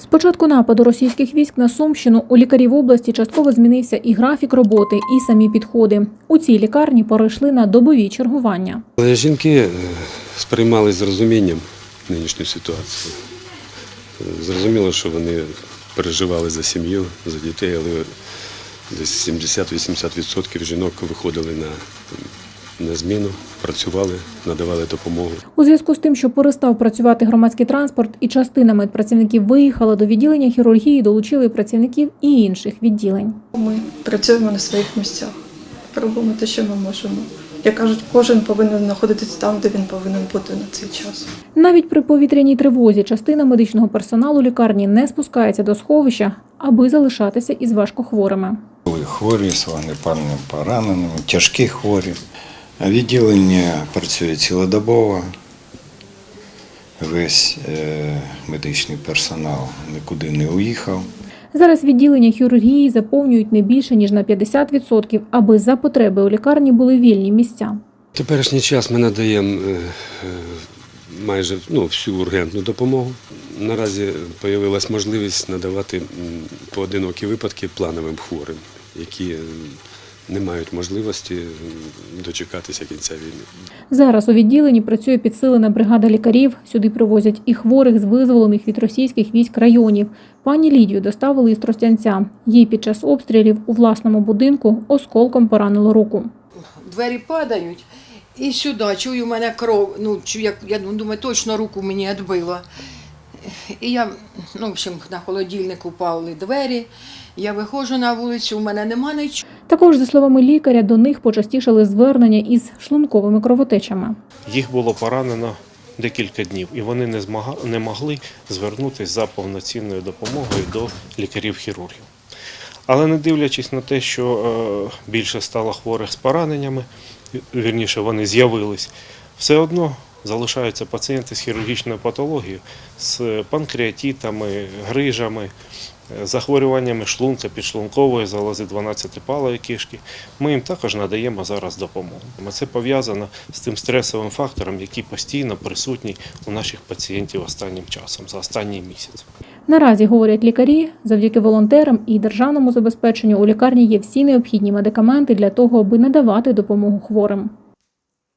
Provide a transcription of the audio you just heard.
З початку нападу російських військ на Сумщину у лікарів області частково змінився і графік роботи, і самі підходи. У цій лікарні перейшли на добові чергування. Жінки е, сприймали з розумінням нинішню ситуацію. Е, Зрозуміло, що вони переживали за сім'ю, за дітей, але десь 70-80% жінок виходили на, на зміну, працювали, надавали допомогу. У зв'язку з тим, що перестав працювати громадський транспорт і частина медпрацівників виїхала до відділення хірургії, долучили працівників і інших відділень. Ми працюємо на своїх місцях, робимо те, що ми можемо. Як кажуть, кожен повинен знаходитися там, де він повинен бути на цей час. Навіть при повітряній тривозі частина медичного персоналу лікарні не спускається до сховища, аби залишатися із важкохворими. Були хворі з вогнепальними пораненими, тяжкі хворі. А Відділення працює цілодобово. Весь е, медичний персонал нікуди не уїхав. Зараз відділення хірургії заповнюють не більше ніж на 50%, аби за потреби у лікарні були вільні місця. В теперішній час ми надаємо е, е, майже ну, всю ургентну допомогу. Наразі з'явилася можливість надавати поодинокі випадки плановим хворим, які не мають можливості дочекатися кінця війни. Зараз у відділенні працює підсилена бригада лікарів. Сюди привозять і хворих з визволених від російських військ районів. Пані Лідію доставили із Тростянця. Їй під час обстрілів у власному будинку осколком поранило руку. двері падають, і сюди чую, у мене кров. Ну, чую, як, я думаю, точно руку мені відбило. І я, ну, в общем, на холодильник упали двері. Я виходжу на вулицю, у мене нема нічого. Також, за словами лікаря, до них почастішали звернення із шлунковими кровотечами. Їх було поранено декілька днів, і вони не, змога, не могли звернутися за повноцінною допомогою до лікарів-хірургів. Але не дивлячись на те, що е, більше стало хворих з пораненнями, вірніше вони з'явились, все одно залишаються пацієнти з хірургічною патологією, з панкреатитами, грижами, е, захворюваннями шлунка, підшлункової залози 12-палої кишки. Ми їм також надаємо зараз допомогу. Це пов'язано з тим стресовим фактором, який постійно присутній у наших пацієнтів останнім часом, за останній місяць. Наразі говорять лікарі, завдяки волонтерам і державному забезпеченню у лікарні є всі необхідні медикаменти для того, аби надавати допомогу хворим.